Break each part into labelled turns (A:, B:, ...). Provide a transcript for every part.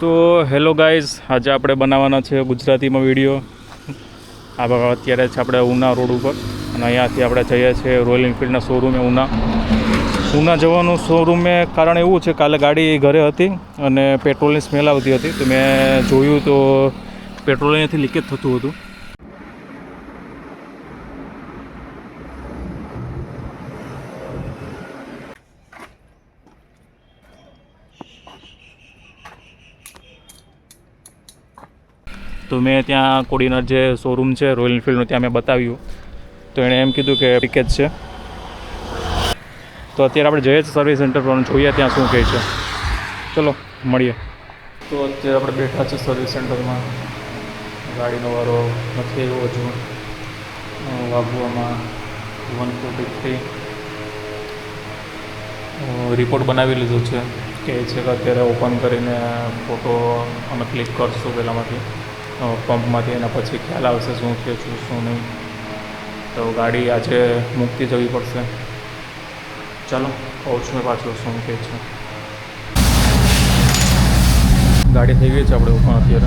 A: તો hello guys, આજે આપણે બનાવવાના છે ગુજરાતીમાં વીડિયો. આ અત્યારે છે આપણે ઉના રોડ ઉપર અને અહીંયાથી આપણે જઈએ છીએ રોયલ એન્ફિલ્ડના શોરૂમે ઉના. ઉના જવાનું શોરૂમે કારણ એવું છે, કાલે ગાડી ઘરે હતી અને પેટ્રોલની સ્મેલ આવતી હતી. તો મેં જોયું તો પેટ્રોલ અહીંયાથી લીકેજ થતું હતું. તો મેં ત્યાં કોડીનર જે શોરૂમ છે રોયલ એન્ફિલ્ડનું ત્યાં મેં બતાવ્યું. તો એણે એમ કીધું કે પેકેજ છે. તો અત્યારે આપણે જઈએ છીએ સર્વિસ સેન્ટર પર જોઈએ ત્યાં શું કહે છે. ચલો, મળીએ. તો અત્યારે આપણે બેઠા છે સર્વિસ સેન્ટરમાં ગાડીનો વારો નથી એવો હજુ. વાગવામાં વન ફોર્ટી થ્રી રિપોર્ટ બનાવી લીધો છે. કે છે કે અત્યારે ઓપન કરીને ફોટો અમે ક્લિક કરશું પહેલાંમાંથી. પંપમાંથી એના પછી ખ્યાલ આવશે શું થયું છું શું નહીં. તો ગાડી આજે મૂકતી જવી પડશે. ચાલો, કહું છું પાછું શું કહે છે. ગાડી થઈ ગઈ છે આપણે ઉપર અત્યારે.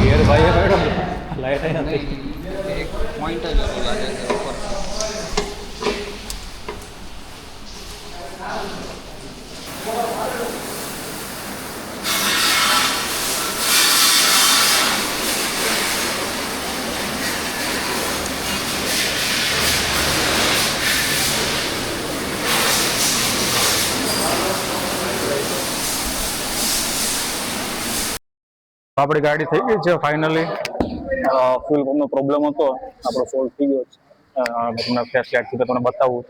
A: ગેર ભાઈ મેડમ લાઈટ નથી
B: એક પોઈન્ટ જ ઓછો લાગે છે ઉપર
A: આપણી ગાડી થઈ ગઈ છે ફાઇનલી ફ્યુલ પંપનો પ્રોબ્લેમ હતો. આપણો સોલ્વ થઈ ગયો છે. તમને ફ્લેશ લાઇટથી તમને બતાવું.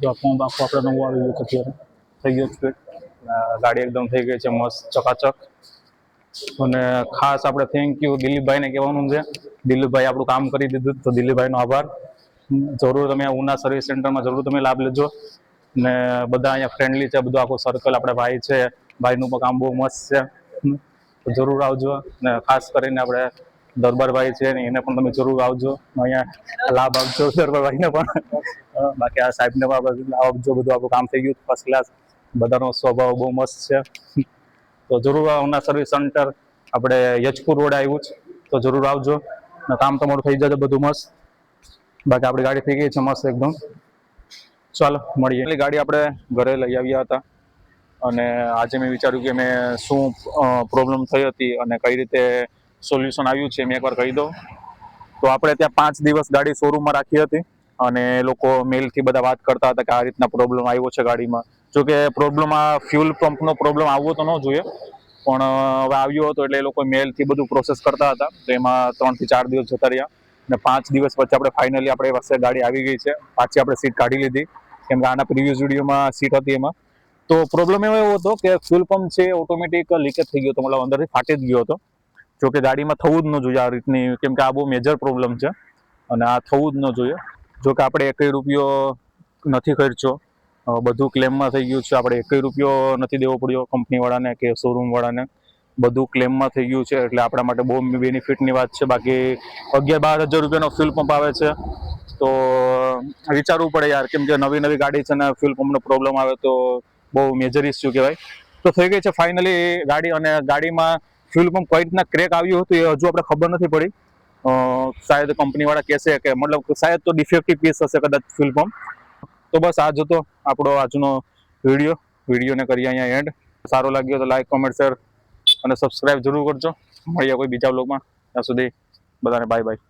A: જો પંપ આખો આપણે નવું આવી ગયું છે અત્યારે. થઈ ગયો સ્પીડ ગાડી એકદમ થઈ ગઈ છે, મસ્ત, ચકાચક. અને ખાસ આપણે થેન્ક યુ દિલીપભાઈને કહેવાનું છે. દિલીપભાઈ આપણું કામ કરી દીધું, તો દિલીપભાઈનો આભાર. જરૂર તમે ઉના સર્વિસ સેન્ટરમાં જરૂર તમે લાભ લેજો. ને બધા અહીંયા ફ્રેન્ડલી છે, બધું આખું સર્કલ આપણે ભાઈ છે, ભાઈનું પણ કામ બહુ મસ્ત છે. જરૂર આવજો ને ખાસ કરીને આપણે દરબારભાઈ છે ને એને પણ તમે જરૂર આવજો. અહીંયા લાભ આપજો દરબારભાઈને પણ. બાકી આ સાહેબને પણ આપજો, બધું આપણું કામ થઈ ગયું ફર્સ્ટ ક્લાસ બધાનો સ્વભાવ બહુ મસ્ત છે. તો જરૂર આવના સર્વિસ સેન્ટર આપણે યજપુર રોડ આવ્યું છે, તો જરૂર આવજો. કામ તમારું થઈ જશે, બધું મસ્ત. બાકી આપણી ગાડી થઈ ગઈ છે, મસ્ત એકદમ. ચાલો, મળીએ. ગાડી આપણે ઘરે લઈ આવ્યા હતા અને આજે મેં વિચાર્યું કે મેં શું પ્રોબ્લેમ થઈ હતી અને કઈ રીતે સોલ્યુશન આવ્યું છે મેં એકવાર કહી દઉં. તો આપણે ત્યાં પાંચ દિવસ ગાડી શોરૂમમાં રાખી હતી અને લોકો મેલથી બધા વાત કરતા હતા કે આ રીતના પ્રોબ્લેમ આવ્યો છે ગાડીમાં. જો કે પ્રોબ્લેમ આ ફ્યુલ પંપનો પ્રોબ્લેમ આવવો તો ન જોઈએ, પણ હવે આવ્યો હતો એટલે એ લોકો મેલથી બધું પ્રોસેસ કરતા હતા. તો એમાં ત્રણથી ચાર દિવસ જતા રહ્યા. અને પાંચ દિવસ પછી આપણે ફાઇનલી આપણે પાસે ગાડી આવી ગઈ છે. પાછી આપણે સીટ કાઢી લીધી. કેમ કે આના પ્રિવ્યુઝ વિડીયોમાં સીટ હતી એમાં. તો પ્રોબ્લેમ એવો એવો હતો કે ફ્યુલ પંપ છે ઓટોમેટિક લીકેજ થઈ ગયો હતો. મતલબ અંદરથી ફાટી જ ગયો હતો. જો કે ગાડીમાં થવું જ ન જોઈએ આ રીતની. કેમ કે આ બહુ મેજર પ્રોબ્લેમ છે. અને આ થવું જ ન જોઈએ. જો કે આપણે એકય રૂપિયો નથી ખર્ચ્યો. બધું ક્લેમમાં થઈ ગયું છે. આપણે એકય રૂપિયો નથી દેવો પડ્યો કંપનીવાળાને કે શોરૂમવાળાને બધું ક્લેમમાં થઈ ગયું છે. એટલે આપણા માટે બહુ બેનિફિટની વાત છે. બાકી અગિયાર બાર હજાર રૂપિયાનો ફ્યુલ પંપ આવે છે. તો વિચારવું પડે યાર, કેમ કે નવી નવી ગાડી છે ને ફ્યુલ પંપનો પ્રોબ્લેમ આવે તો બહુ મેજર ઇસ્યુ કહેવાય. તો થઈ ગઈ છે ફાઇનલી ગાડી અને ગાડીમાં ફ્યુલ પંપ કઈ રીતના ક્રેક આવ્યું હતું, એ હજુ આપણે ખબર નથી પડી. શાયદ કંપનીવાળા કહેશે કે મતલબ શાયદ તો ડિફેક્ટિવ પીસ હશે કદાચ ફ્યુલ પંપ તો બસ આ જ હતો આપણો આજનો વીડિયો. વિડીયોને કરીએ અહીંયા એન્ડ સારો લાગ્યો તો લાઈક કોમેન્ટ શેર અને સબસ્ક્રાઇબ જરૂર કરજો. મળીએ કોઈ બીજા બ્લોગમાં ત્યાં સુધી બધાને બાય બાય